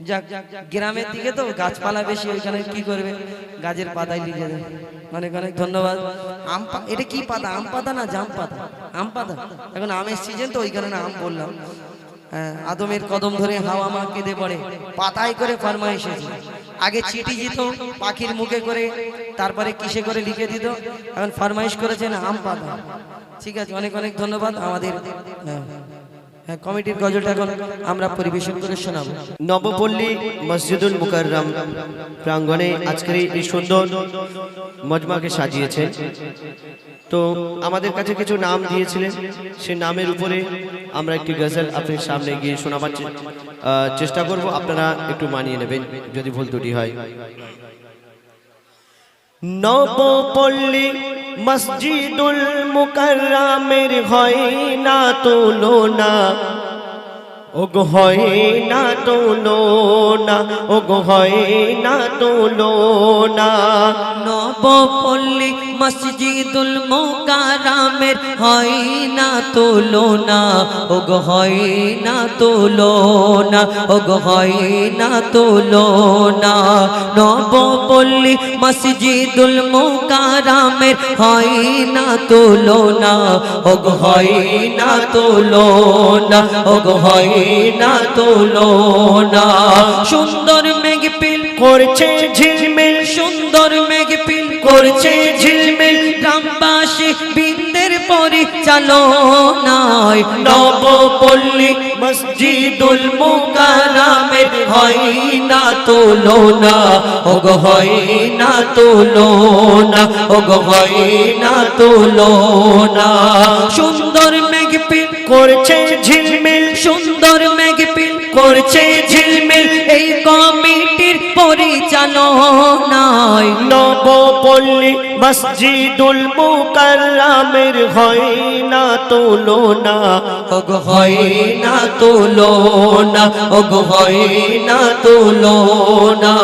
যাক গ্রামের দিকে তো গাছপালা বেশি ওইখানে কি করবে? গাছের পাতায় লিখে দেবে। অনেক অনেক ধন্যবাদ। আম এটা কি পাতা? আম পাতা না জাম পাতা? আম পাতা? এখন আমের সিজন তো ওই কারণে আম বললাম। হ্যাঁ, আদমের কদম ধরে হাওয়া মা কেঁদে পড়ে। পাতায় করে ফরমাইশ এসেছে। আগে চিঠি দিত পাখির মুখে করে তারপরে কিসে করে লিখে দিত। এখন ফরমাইশ করেছেন আম পাতা। ঠিক আছে অনেক অনেক ধন্যবাদ আমাদের। হ্যাঁ। কমিটির গজলটা এখন আমরা পরিবেশন করে শোনাবো। নবপল্লী মসজিদুল মুকাররম প্রাঙ্গণে আজকের এই- সুন্দর মজমাকে সাজিয়েছেন। তো আমাদের কাছে কিছু নাম দিয়েছিলেন। সে নামের উপরে আমরা একটি গজল আপনার সামনে গিয়ে শোনাবার চেষ্টা করব। আপনারা একটু মানিয়ে নেবেন, যদি ভুল ত্রুটি হয়। নবপল্লী মসজিদুল মুকর্রামের হয় না তুলনা। ওগো হয় না তুলনা ওগো হয় না তুলনা নবপল্লী মসজিদুল মোকারামের হয় না তুলনা ওগো হয় না তুলনা ওগো হয় না তুলনা নবপল্লী মসজিদুল মোকারামের হয় না তুলনা ওগো হয় না তুলনা ওগো হয় না তুলনা সুন্দর মেঘ পিল করছে ঝিলমিল, সুন্দর মেঘ পিল করছে ঝিলমিল। গ্রামবাসী বৃন্দের পরিচালনায় নবপল্লী মসজিদুল মুকারামের হয় না তুলনা ওগ হয় না তুলনা ওগ হয় না তুলনা সুন্দর মেঘ পিল করছে ঝিলমিল করছে ঝিলমিল এই কমিটির পরিচালনায়। নবপল্লী মসজিদুল মুকাল্লামের হয় না তুলনা। ওগ হয় না তুলনা ওগ হয় না তুলনা।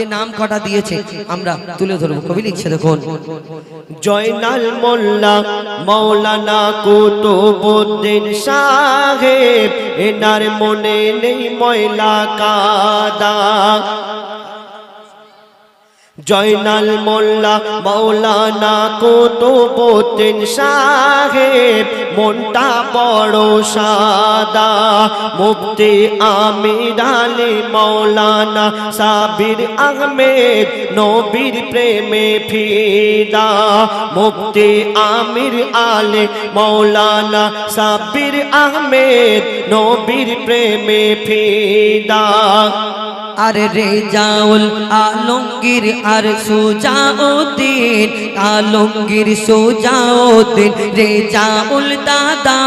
যে নাম কটা দিয়েছে, আমরা তুলে ধরবো। কবি লিখছে, দেখুন। জয়নাল মোল্লা, মৌলানা কুতুবুদ্দিন সাহেব, এনার মনে নেই ময়লা কাদা। জয়নাল মোল্লা, মৌলানা কুতুবুদ্দিন সাহেব, মনটা বড় সাদা। মুফতি আমির আলী, মৌলানা সাবির আহমেদ, নবীর প্রেমে ফিদা। মুফতি আমির আলী, মৌলানা সাবির আহমেদ, নবীর প্রেমে ফিদা। আরে রেজাউল আলমগীর আর সুজাউদ্দিন, আলমগীর, সুজাউদ্দিন, রেজাউল দাদা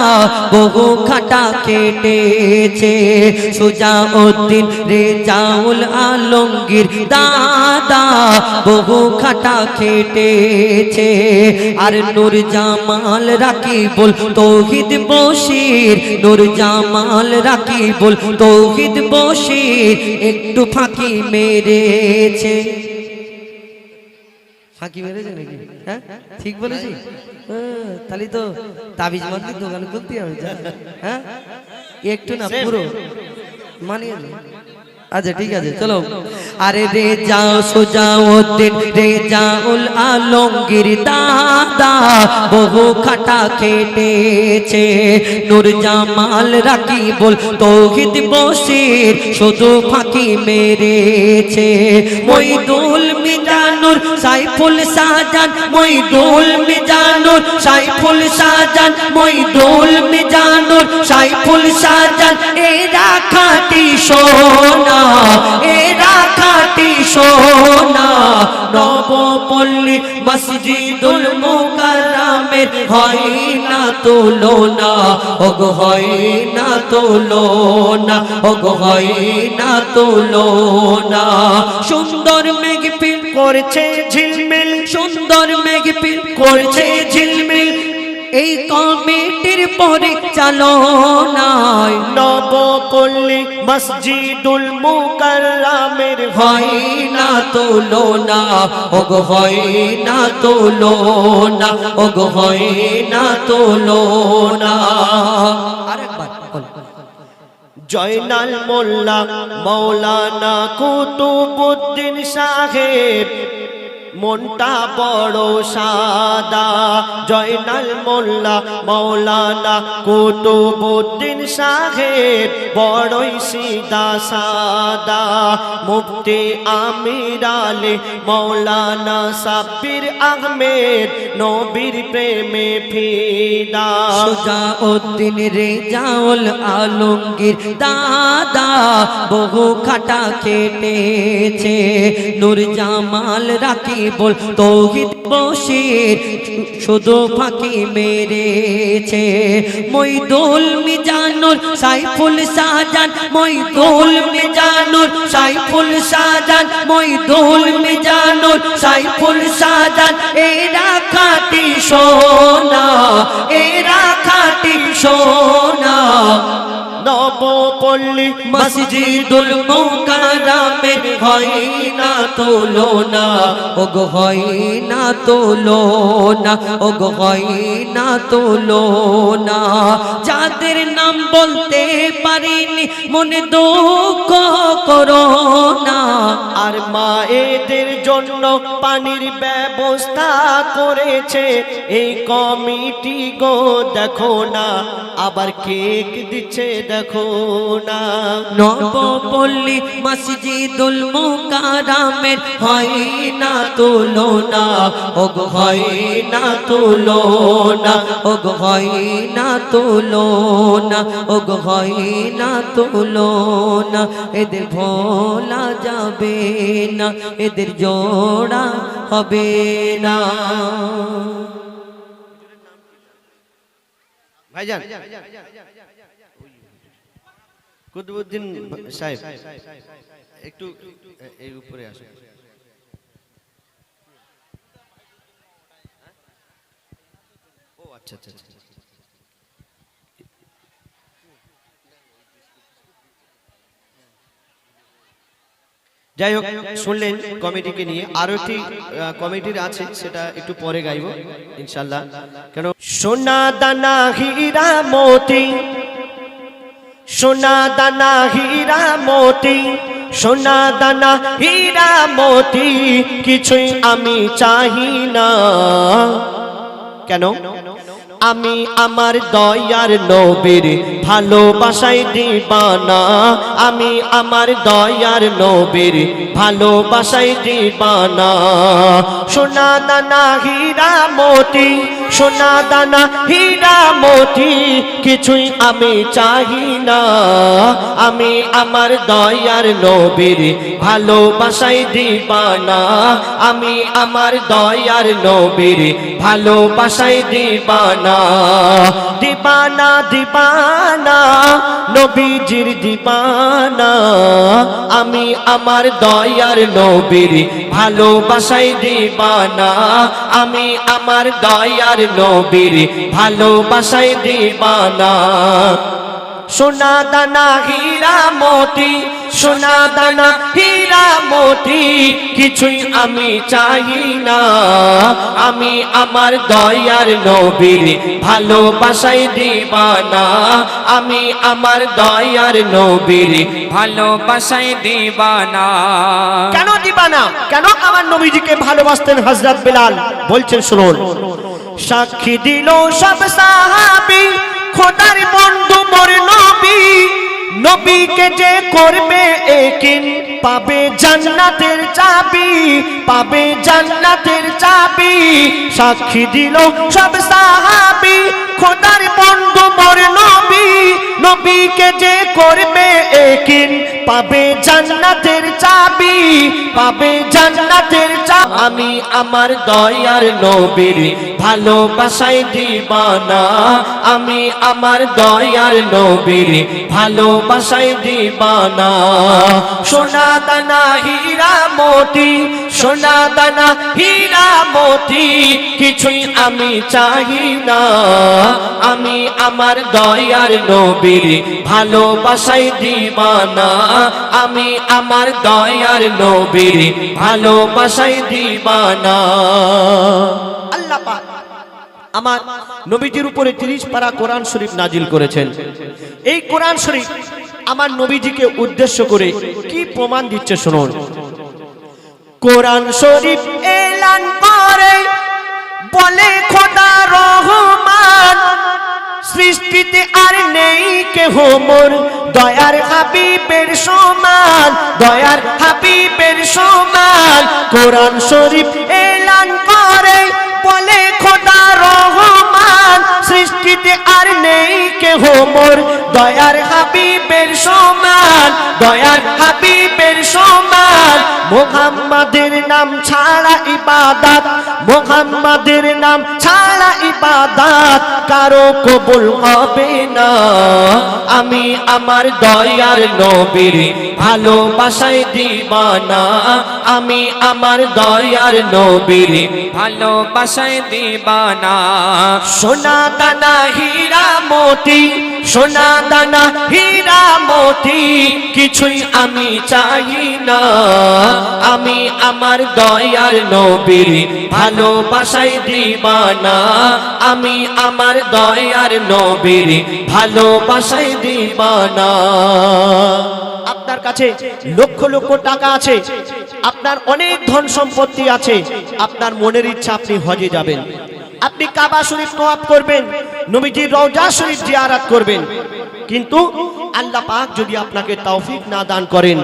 বহু খাটা কেটেছে। সুজাউদ্দিন, রেজাউল আলমগীর দাদা বহু খাটা খেটেছে আর নূর জামাল রাকিবুল তৌহিদ বশির নূর জামাল রাকিবুল তৌহিদ বশির, একটু ফাঁকি মেরেছে। ফাঁকি মেরেছে নাকি? হ্যাঁ? ঠিক বলেছি? হ্যাঁ, তাহলে তো তাবিজ মান্দির দোকান খুলতে হবে। হ্যাঁ? একটু না পুরো। মানিয়ে। আচ্ছা ঠিক আছে চলো। আরে রে যাও সোজাউদ্দিন রে জাউল আলমগীর দাদা বহু খাটা খেটেছে নূর জামাল রাকিবুল তৌহিদ বসির শুধু ফাঁকি মেরেছে। মইদুল মিজানুর সাইফুল সাজান ওই মইদুল মিজানুর সাইফুল সাজান ওই মইদুল মিজানুর সাইফুল সাজান এরা খাটি সোনা মসজিদুল মুকাররামের হয় না তুলনা, ওগ হয় না তুলনা, ওগ হয় না তুলনা। সুন্দর মেঘ পিল করছে ঝিলমিল, সুন্দর মেঘ পিল করছে ঝিলমিল এই কমিটির পরিচালনায় নবপল্লী মসজিদুল মুকাররামের হয় না তুলনা ওগ হয় না তুলনা ওগ হয় না তুলনা আরেকবার বল। জয়নাল মোল্লা মৌলানা কুতুবুদ্দিন সাহেব মনটা বড় সাদা। জয়নাল মোল্লা মৌলানা কুতুবুদ্দিন সাহেব, বড়ই সিদা সাদা। মুফতি আমির আলে মৌলানা সাব্বির আহমেদ, নবীর প্রেমে ফিদা। সোজা উদ্দিন রে জাউল আলমগীর দাদা, বহু খাটা কেটেছে নূর জামাল রাকিবুল তৌহিদ বশির শুধু ফাঁকি মেরেছে। মইদুল মিজানুর, সাইফুল শাহজান মইদুল মিজানুর, সাইফুল শাহজান মইদুল মিজানুর, সাইফুল সাজান এরা খাটি সোনা, এরা খাটি সোনা। নবপল্লী মসজিদুল মুকাররামের হয় না তুলনা, ওগো হয় না তুলনা, ওগো হয় না তুলনা। যাদের নাম বলতে পারিনি, মনে দুঃখ করো না। আর মায়েদের জন্য পানির ব্যবস্থা করেছে এই কমিটি গো, দেখো না, আবার কেক দিচ্ছে, দেখো না নবপল্লী মসজিদুল মুকাররামের হয় না তুলনা। ওগ হয় না তুলনা। ওগ হয় না তুলনা। ওগ হয় না তুলনা। এদের ভোলা যাবে না। এদের জোড়া হবে না। ভাইজান কুতুবুদ্দিন সাহেব, একটু উপরে আসুন। ও আচ্ছা আচ্ছা আচ্ছা। যাই হোক, শুনলেন কমিটিকে নিয়ে। আরও একটি কমিটির আছে, সেটা একটু পরে গাইব ইনশাল্লাহ কেন? সোনা দানা হীরা মতি সোনা দানা, হীরা, মতি। সোনা দানা, হীরা, মতি, কিছুই আমি চাহি না। কেন? আমি আমার দয়ার নবীর ভালোবাসাই দিবানা। আমি আমার দয়ার নবীর ভালোবাসাই দিবানা। সোনা দানা, হীরা, মতি সোনা দানা, হীরা, মতি, কিছুই আমি চাহি না। আমি আমার দয়ার নবীর ভালোবাসাই দিবানা। আমি আমার দয়ার নবীর ভালোবাসাই দিবানা। দিবানা দিবানা, নবীজির দিবানা। আমি আমার দয়ার নবীর ভালোবাসাই দিবানা। আমি আমার দয়ার নবীর ভালোবাসাই দিবানা। সোনা দানা হীরা মতি, সোনা দানা হীরা মতি, কিছুই আমি চাই না। আমি আমার দয়ার নবীর ভালোবাসাই দিবানা। আমি আমার দয়ার নবীর ভালোবাসাই দিবানা। কেন দিবানা? কেন আমার নবীজিকে ভালোবাসতেন হযরত বিলাল? বলছেন, শুনুন। সাক্ষী দিল সব সাহাবি, খোদার বন্ধু মোর নবী। নবীকে যে করবে একিন, পাবে জান্নাতের চাবি, পাবে জান্নাতের চাবি। সাক্ষী দিল সব সাহাবি, খোদার বন্ধু মোর নবী নবীকে যে করবে একিন পাবে জান্নাতের চাবি, পাবে জান্নাতের চা আমি আমার দয়ার নবীর ভালোবাসাই দিবানা, আমি আমার দয়ার নবীর দিবানা। সোনা দানা হীরা মতি সোনা দানা হীরা মতি কিছুই আমি চাহি না। আমি আমার দয়ার নবীর ভালোবাসাই দিবানা। আমি আমার দয়ার নবীর ভালোবাসাই দিবানা। আল্লাহ পাক আমার নবীজির উপরে তিরিশ পারা কোরআন শরীফ নাজিল করেছেন। এই কোরআন শরীফ আমার নবীজিকে উদ্দেশ্য করে কি প্রমাণ দিচ্ছে শুনুন। কোরআন শরীফ এলান করে, বলে খোদা রহমান, সৃষ্টিতে আর নেই কেহ মোর। দয়ার হাবিবের সমান, দয়ার হাবিবের সমান। কোরআন শরীফ এলান করে, বলে খোদা রহমান সৃষ্টিতে আর নেই কেহ মোর। দয়ার হাবিবের সমান, দয়ার হাবিবের সমান। মোহাম্মদের নাম ছাড়া ইবাদত, মোহাম্মদের নাম ছাড়া ইবাদত কারও কবুল হবে না। আমি আমার দয়ার নবীর ভালোবাসায় দিবানা। আমি আমার দয়ার নবীর ভালোবাসায় দিবানা। সোনা দানা হীরা মতি, সোনা দানা হীরা মতি, কিছুই আমি চাই না। আমি আমার দয়ার নবীর ভালোবাসায় দিবানা। আমি আমার দয়ার নবীর ভালোবাসায় দিবানা। আপনার কাছে লক্ষ লক্ষ টাকা আছে। আপনার অনেক ধন সম্পত্তি আছে। আপনার মনের ইচ্ছা আপনি হজে যাবেন। আপনি কাবা শরীফ তোয়াব করবেন, নবীজির রওজা শরীফ জিয়ারাত করবেন। কিন্তু আল্লাহ পাক যদি আপনাকে তৌফিক না দান করেন,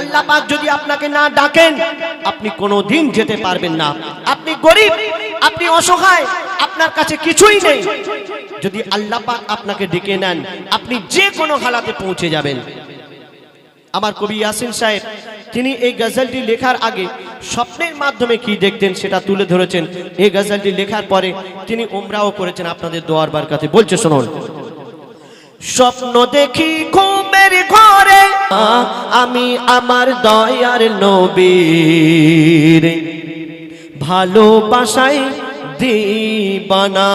আল্লাহ পাক যদি আপনাকে না ডাকেন, আপনি কোনো দিন যেতে পারবেন না। আপনি গরিব, আপনি অসহায়, আপনার কাছে কিছুই নেই। যদি আল্লাহ পাক আপনাকে ডেকে নেন, আপনি যে কোনো হালাতে পৌঁছে যাবেন। আমার কবি ইয়াসিন সাহেব, তিনি এই গজলটি লেখার আগে স্বপ্নের মাধ্যমে কি দেখতেন সেটা তুলে ধরেছেন। এই গজলটি লেখার পরে তিনি উমরাও করেছেন আপনাদের দোয়ার বার কাছে বলছে, শুনুন। স্বপ্ন দেখি ঘুমের ঘরে, আমি আমার দয়ার নবীর ভালোবাসাই দিবানা।